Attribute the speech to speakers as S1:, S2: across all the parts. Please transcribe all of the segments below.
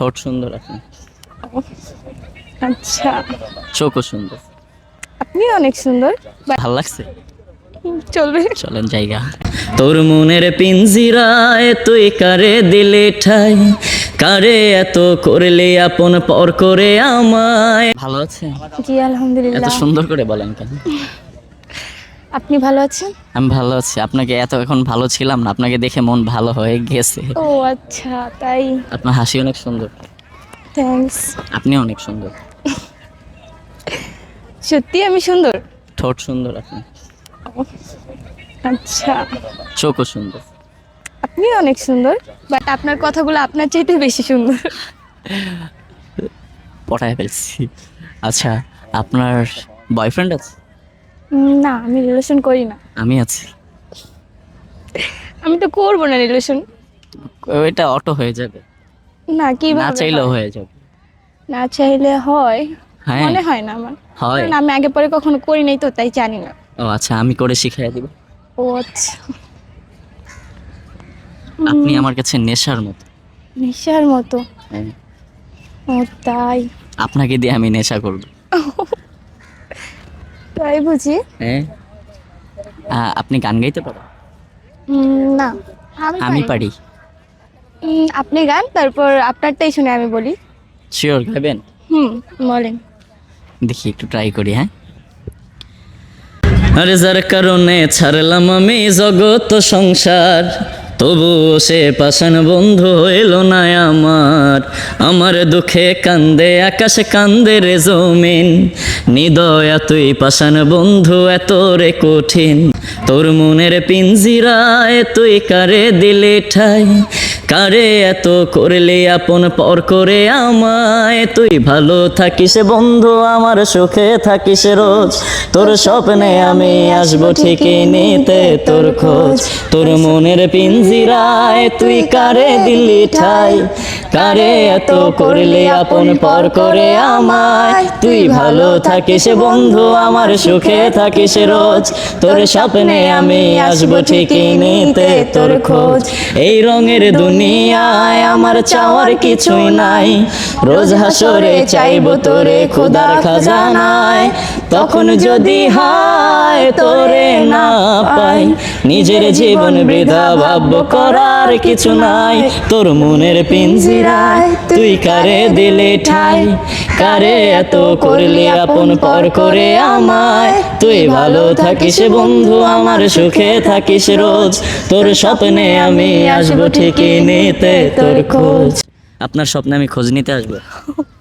S1: ঠোঁট সুন্দর আপনি?
S2: আচ্ছা।
S1: চোখও সুন্দর।
S2: আপনি অনেক সুন্দর।
S1: ভালো লাগছে?
S2: চলবে।
S1: চলেন জায়গা। তোর মনের পিঞ্জিরায় তুই কারে দিলে ঠাই? কারে এত করলে আপন পর করে আমায়? ভালো আছে?
S2: জি আলহামদুলিল্লাহ।
S1: এত সুন্দর করে বলেন কেন?
S2: আপনি ভালো আছেন?
S1: আমি ভালো আছি। আপনাকে এত এখন ভালো ছিলাম না আপনাকে দেখে মন ভালো হয়ে গেছে।
S2: ও আচ্ছা তাই?
S1: আপনার হাসি অনেক সুন্দর।
S2: থ্যাঙ্কস
S1: আপনি অনেক সুন্দর।
S2: সত্যি আমি সুন্দর?
S1: ঠোঁট সুন্দর আপনি।
S2: আচ্ছা।
S1: চোখও সুন্দর।
S2: আপনি অনেক সুন্দর বাট আপনার কথাগুলো আপনার চাইতে বেশি সুন্দর।
S1: পটায় ফেলছি। আচ্ছা আপনার বয়ফ্রেন্ড আছে?
S2: না আমি রিলেশন করি না।
S1: আমি আছি।
S2: আমি তো করব না রিলেশন
S1: ওইটা অটো হয়ে যাবে।
S2: না কি
S1: না চাইলেও হয়ে যাবে।
S2: না চাইলে হয়।
S1: হ্যাঁ।
S2: মনে হয় না আমার।
S1: হয়।
S2: কারণ আমি আগে পরে কখনো করি নাই তো তাই জানি না।
S1: ও আচ্ছা আমি করে শিখাই দিব।
S2: ও আচ্ছা।
S1: আপনি আমার কাছে নেশার মতো।
S2: নেশার মতো?
S1: হ্যাঁ।
S2: ও তাই।
S1: আপনাকে দিয়ে আমি নেশা করব।
S2: তাই বুঝি।
S1: হ্যাঁ। আপনি গান গাইতে পারেন?
S2: না আমি পারি আপনি গান তারপর আপনারটাই শুনে আমি বলি।
S1: শিওর গাইবেন?
S2: হুম বলেন।
S1: দেখি একটু ট্রাই করি হ্যাঁ। আরে যার কারণে ছাড়লাম আমি জগৎ সংসার। তবুও সে পাশান বন্ধু হইল না আমার। আমার দুঃখে কান্দে, আকাশে কান্দে রে জমিন। নিদয় তুই পাশান বন্ধু, এত রে কঠিন। তোর মনের পিঞ্জিরায় তুই কারে দিলে ঠাই? কারে এত করলে আপন পর করে আমায়? তুই ভালো থাকিস বন্ধু, আমার সুখে থাকিস রোজ। তোর স্বপ্নে আমি আসব ঠিকই নিতে তোর খোঁজ। তোর মনের পিঞ্জিরায় তুই কারে দিলি ঠাই? কারে এত করলে আপন পর করে আমায়? তুই ভালো থাকিস বন্ধু, আমার সুখে থাকিস রোজ। তোর স্বপ্নে আমি আসব ঠিকই নিতে তোর খোঁজ। এই রঙের দুনিয়ায় আমার চাওয়ার কিছুই নাই। রোজ হাসরে চাইব তোরে খুদার খাজানায়। তখন যদি হায় তোরে না পাই। নিজের জীবন বৃথা ভাব্য করার কিছু নাই। তোর মনের পিঞ্জিরায় তুই কারে দিলে ঠাই? কারে এত করলে আপন পর করে আমায়? তুই ভালো থাকিস বন্ধু আমার সুখে থাকিস রোজ। তোর স্বপ্নে আমি আসব ঠিকই নিতে তোর খোঁজ। আপনার স্বপ্নে আমি খোঁজ নিতে আসব?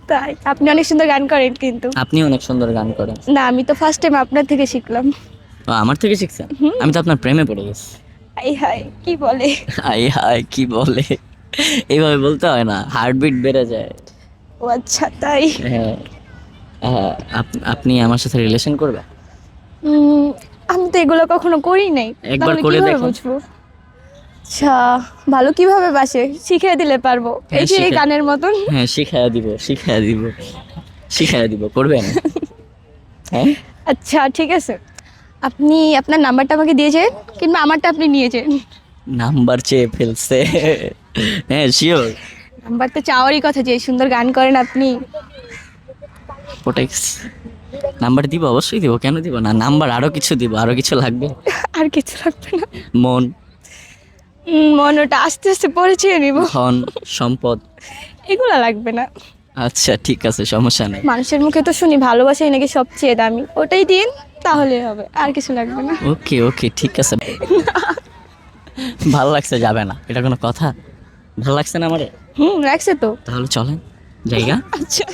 S2: তাই। আপনি অনেক সুন্দর গান করেন কিন্তু।
S1: আপনি অনেক সুন্দর গান করেন।
S2: না আমি তো ফার্স্ট টাইম আপনার থেকে শিখলাম।
S1: ও, আমার থেকে শিখছেন? আমি তো আপনার প্রেমে পড়ে গেছি।
S2: আই হাই কি বলে?
S1: হাই হাই কি বলে? এইভাবে বলতে হয় না হার্টবিট বেড়ে যায়।
S2: ও আচ্ছা তাই?
S1: হ্যাঁ আহ, আপ- আপনি আমার সাথে রিলেশন করবেন?
S2: উম, আমি তো এগুলো কখনো করি নাই।
S1: একবার
S2: তাহলে
S1: করে
S2: কীভাবে
S1: দেখুন।
S2: বুঝব? আচ্ছা ভালো কীভাবে বাসে? শিখিয়ে দিলে পারব। এই
S1: হ্যাঁ,
S2: যে এই গানের মতন।
S1: হ্যাঁ শিখাইয়া দিব শিখাইয়া দিব। শিখাইয়া দিব করবেন হ্যাঁ?
S2: আচ্ছা ঠিক আছে। আপনি আপনার নাম্বারটা আমাকে দিয়েছেন কিংবা আমারটা আপনি নিয়েছেন
S1: নাম্বার চেয়ে ফেলছে। হ্যাঁ শিওর
S2: নাম্বার তো চাওয়ারই কথা যে সুন্দর গান করেন আপনি।
S1: প্রোটেক্স নাম্বার দিব অবশ্যই দিব কেন দিব না? নাম্বার আরও কিছু দিব আরও কিছু লাগবে।
S2: আর কিছু লাগবে না।
S1: মন।
S2: উম, মন ওটা আস্তে আস্তে পরিচয় চেয়ে নিব।
S1: ধন সম্পদ।
S2: এগুলো লাগবে না।
S1: আচ্ছা ঠিক আছে সমস্যা নেই।
S2: মানুষের মুখে তো শুনি ভালোবাসাই নাকি সবচেয়ে দামি। ওটাই দিন তাহলে হবে আর কিছু লাগবে না।
S1: ওকে ওকে ঠিক আছে। ভালো লাগছে যাবে না। এটা কোনো কথা? ভালো লাগছে না আমারে?
S2: হুম লাগছে তো।
S1: তাহলে চলেন জায়গা
S2: আচ্ছা।